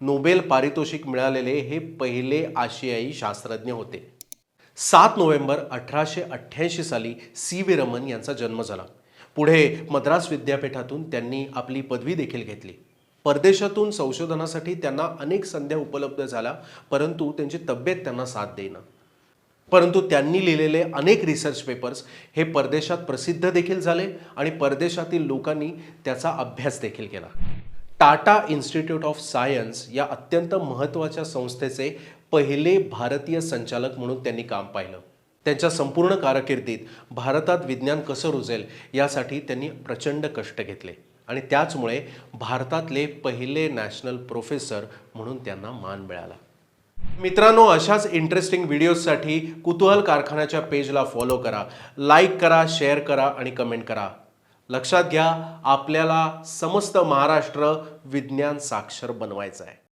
Nobel पारितोषिक मिळालेले हे पहिले आशियाई शास्त्रज्ञ होते. सात नोव्हेंबर अठराशे अठ्ठ्याऐंशी साली सी व्ही रमन यांचा जन्म झाला. पुढे मद्रास विद्यापीठातून त्यांनी आपली पदवी देखील घेतली. परदेशातून संशोधनासाठी त्यांना अनेक संध्या उपलब्ध झाल्या परंतु त्यांची तब्येत त्यांना साथ देईना. परंतु त्यांनी लिहिलेले अनेक रिसर्च पेपर्स हे परदेशात प्रसिद्ध देखील झाले आणि परदेशातील लोकांनी त्याचा अभ्यास देखील केला. टाटा इन्स्टिट्यूट ऑफ सायन्स या अत्यंत महत्त्वाच्या संस्थेचे पहिले भारतीय संचालक म्हणून त्यांनी काम पाहिलं. त्यांच्या संपूर्ण कारकिर्दीत भारतात विज्ञान कसं रुजेल यासाठी त्यांनी प्रचंड कष्ट घेतले आणि त्याचमुळे भारतातले पहिले नॅशनल प्रोफेसर म्हणून त्यांना मान मिळाला. मित्रांनो अशाच इंटरेस्टिंग व्हिडिओजसाठी कुतूहल कारखान्याच्या पेजला फॉलो करा लाईक करा शेअर करा आणि कमेंट करा. लक्षात घ्या आपल्याला समस्त महाराष्ट्र विज्ञान साक्षर बनवायचं आहे.